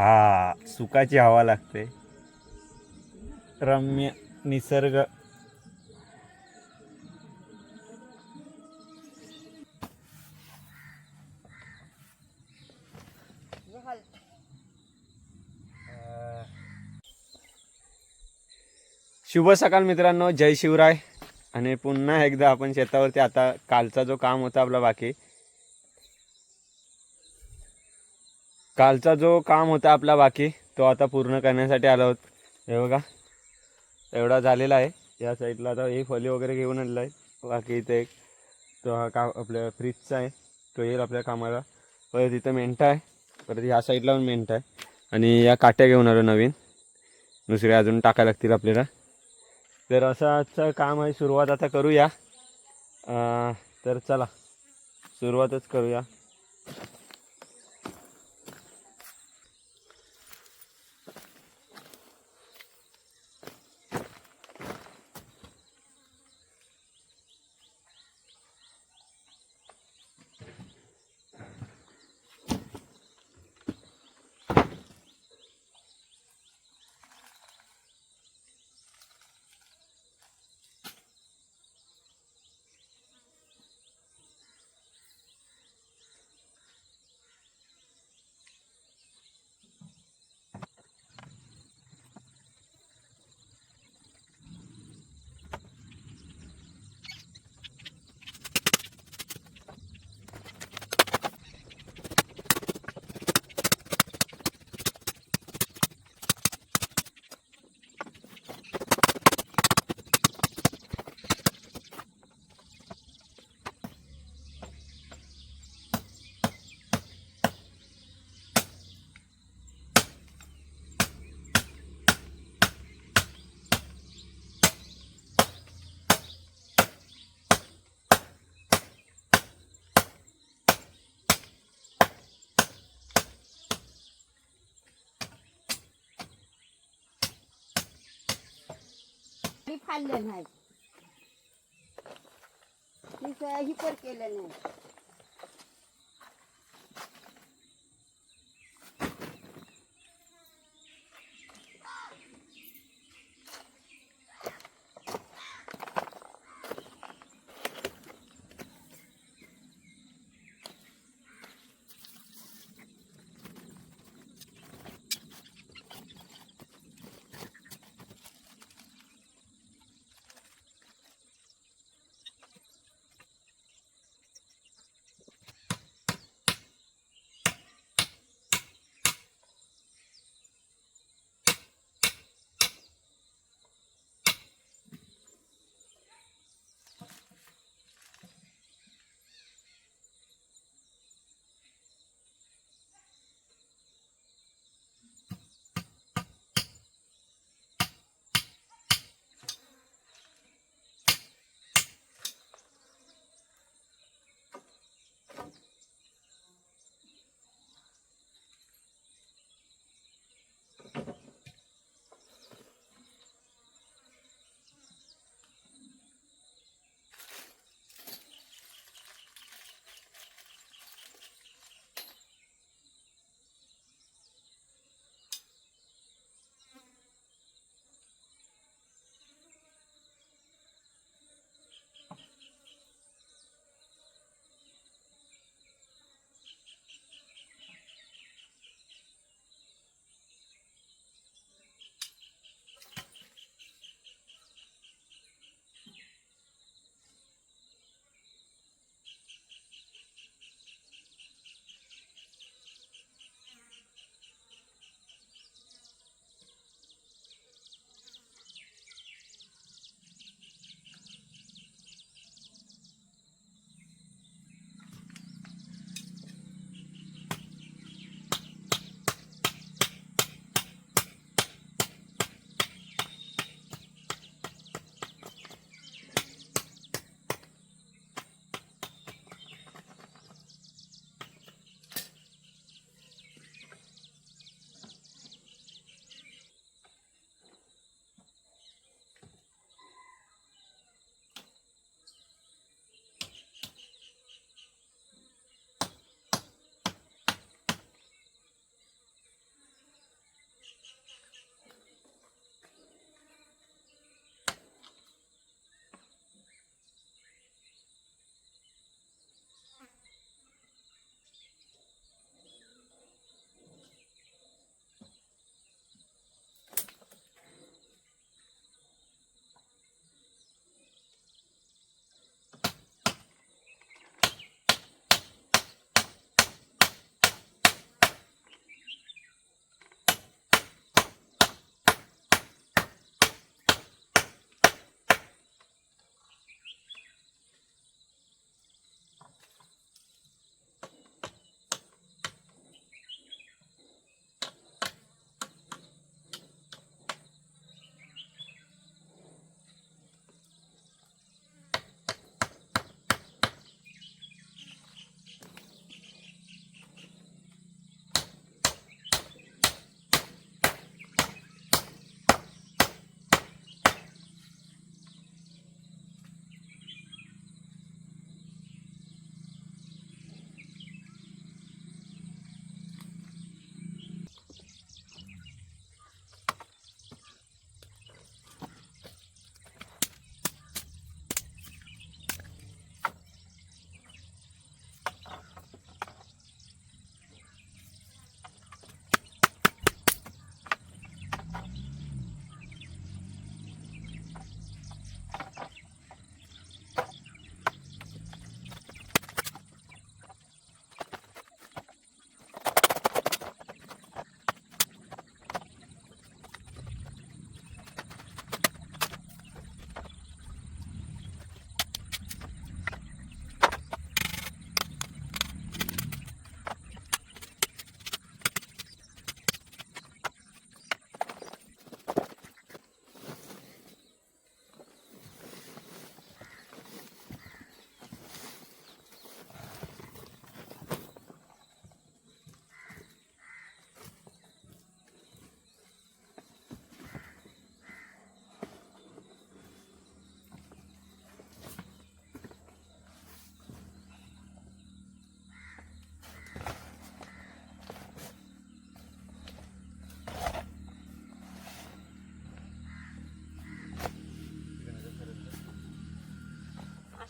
हा सुखाची हवा लागते. रम्य निसर्ग. शुभ सकाळ मित्रांनो जय शिवराय. आणि पुन्हा एकदा आपण शेतावरती आता कालचा जो काम होता आपला बाकी कालचा जो काम होता आपला बाकी तो आता पूर्ण करण्यासाठी आलो आहोत. हे बघा एवढा झालेला आहे. या साईडला आता हे फली वगैरे घेऊन आणला आहे. बाकी इथे एक तो हा का आपल्या फ्रीजचा आहे. तो येईल आपल्या कामाला. परत इथं मेंढा आहे. परत ह्या साईडला पण मेंढा आहे. आणि या काट्या घेऊन आलो नवीन. दुसऱ्या अजून टाकायला लागतील आपल्याला. तर असं आजचं काम आहे. सुरुवात आता करूया. तर चला सुरुवातच करूया. मी फाडलं नाही. तिचं ही केलं नाही.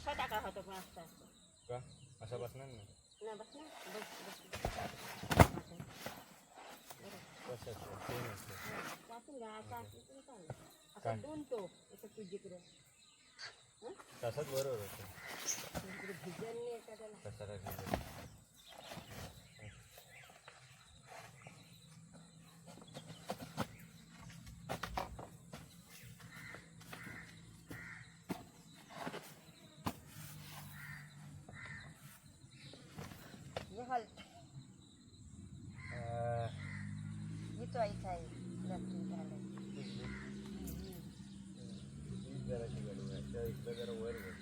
असं पण असतं असं का? असा बसणार ना बस बस. बस असं दोन तो तुझीकडे. तसंच बरोबर होतं. तुझीकडे भिजन नाही एखाद्याला कशाला गेलं हे हल अं, ही चॉईस आहे लटकन झालं हीच जराशी गडबड आहे. त्या इकडं जरा वर वर.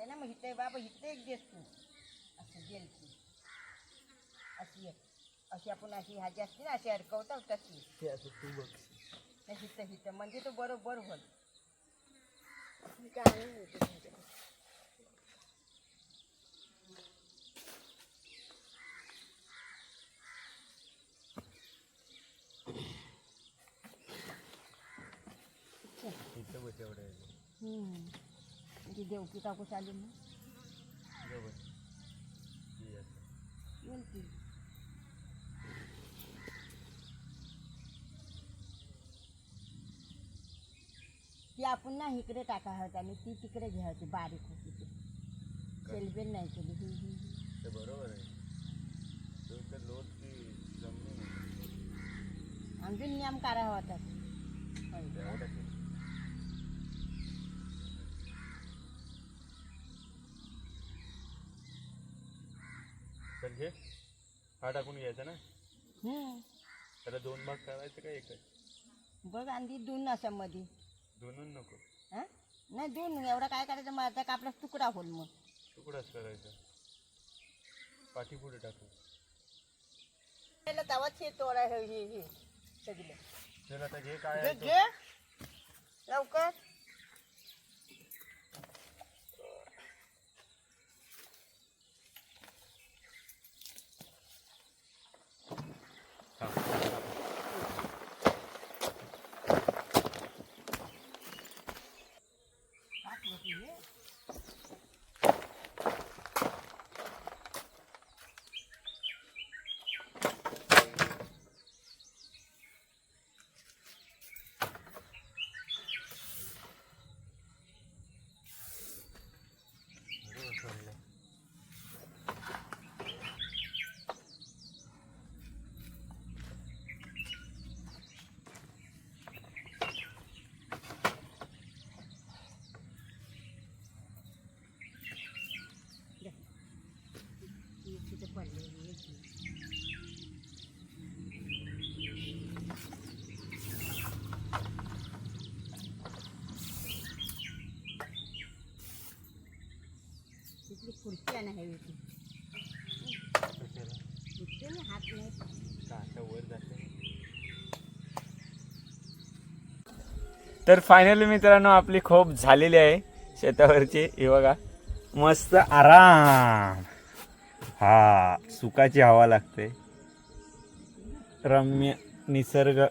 सांगते ना मग इथे बाबा इथे एक देस तू. असं देल ती अशी एक. अशी आपण अशी भाजी असते ना अशी अडकवतो तशी. ते तू बघ. नाही हिथं हिथं. म्हणजे तो बरोबर होल काय होत त्याच्यात. इथं बस एवढं आहे. हम्म. म्हणजे देवकी काकू चालू ना इथं बस. ही असं. येईल ती ती आपण ना इकडे टाका हवं आणि ती तिकडे घ्या होती बारीक होती ती सेलबेल नाही केली ही ही ही. ते बरोबर आहे तो तर लोट ती जमली नाही अजून नियम काढा होता घे हा टाकून घ्यायचा ना? त्याला दोन भाग करायचे का एकच? बघ आणि दोन असं मध्ये दोनच नको. हं? नाही दोन. एवढा काय करायचं? मग आता आपला तुकडा होल मग. तुकडाच करायचा. पाठी पुढे टाकू. पहिलं तेव्हाच हे तोडा हे हे हे सगळे. चल आता घे काय घे आहे तो. घे. लवकर. बरोबर सोडलं. तिथे पडलेली आहे ती. काय नाही आहे ती ना हात नाही. तर फायनली मित्रांनो आपली खोप झालेली आहे शेतावरची. हे बघा मस्त आराम. हा सुखाची हवा लागते. रम्य निसर्ग.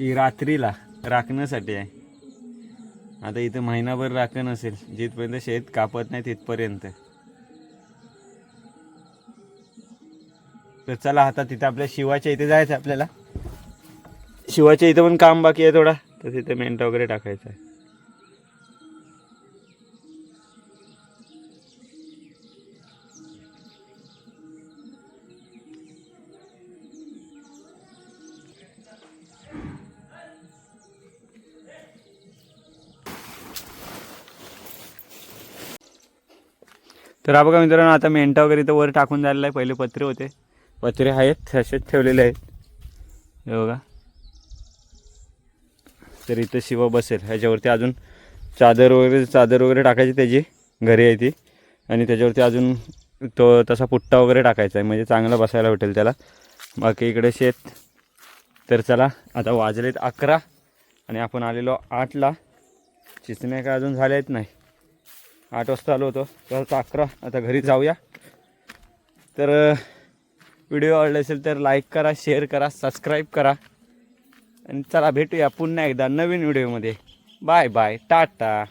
ही रात्रीला राखण्यासाठी आहे. आता इथं महिनाभर राखण असेल जिथपर्यंत शेत कापत नाही तिथपर्यंत. तर चला आता तिथं आपल्या शिवाच्या इथे जायचं आहे आपल्याला. शिवाच्या इथं पण काम बाकी आहे थोडा. तर तिथे मेंटा वगैरे टाकायचं आहे. तर हा बघा मित्रांनो आता मेंटा वगैरे इथं वर टाकून झालेला आहे. पहिले पत्रे होते. पत्रे आहेत तसेच ठेवलेले आहेत. हे बघा. तर इथं शिवा बसेल. ह्याच्यावरती अजून चादर वगैरे चादर वगैरे टाकायची त्याची. घरी आहे ती. आणि त्याच्यावरती अजून तो तसा पुट्टा वगैरे टाकायचा आहे. म्हणजे चांगला बसायला भेटेल त्याला. बाकी इकडे शेत. तर चला आता वाजलेत अकरा. आणि आपण आलेलो आठला. चिचण्या काय अजून झाल्या आहेत नाही. आठ वाजता आलो होतो. तर आता अकरा आता घरी जाऊया. तर व्हिडिओ आवडला असेल तर लाईक करा शेअर करा सबस्क्राईब करा. आणि चला भेटूया पुन्हा एकदा नवीन व्हिडिओमध्ये. Bye bye Tata